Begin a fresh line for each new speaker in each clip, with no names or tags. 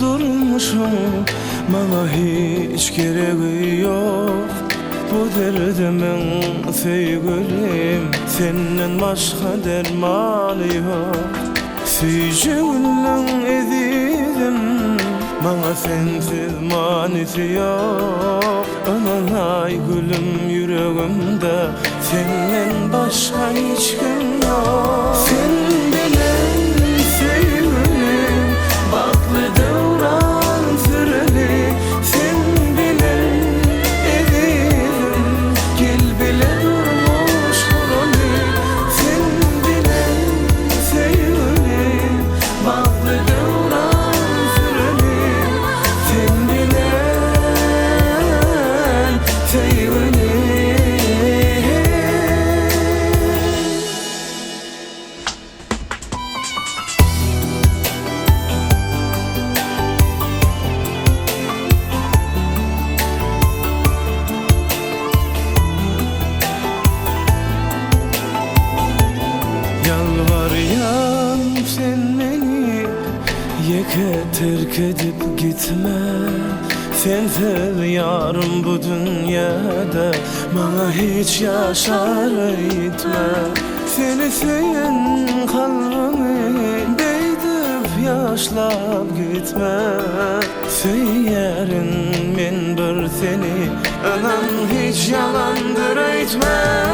durmuşum. Bana hiç gereği yok. Bu derdimin sevgilim Senden başka dermanı yok. Seyircimin edildim Bana sensiz manisi yok. Ananay gülüm yüreğimde. Senden başka hiç kim yok. Sen Yeke terk edip gitme. Sensiz yarım bu dünyada. Bana hiç yaşar etme Seni seven kalbimi Değdip yaşlap gitme. Seyerin men bir seni. Önem hiç yalandır etme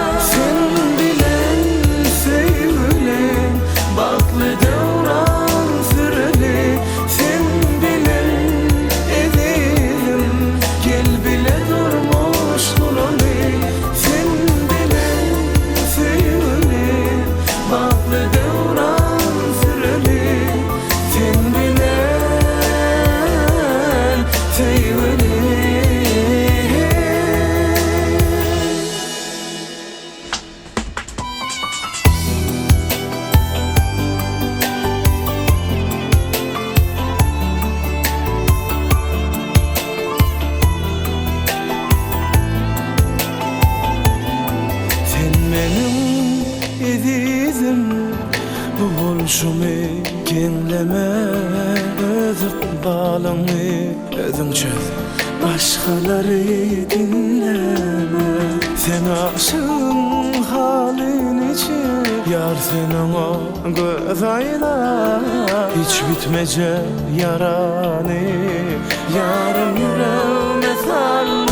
Bu oluşumu genleme Özüp bağlamı özün çöz. Başkaları dinleme Sen aşığın halin için. Yar sen ona göz ayla Hiç bitmece yaranı. Yarım yüreğime sarla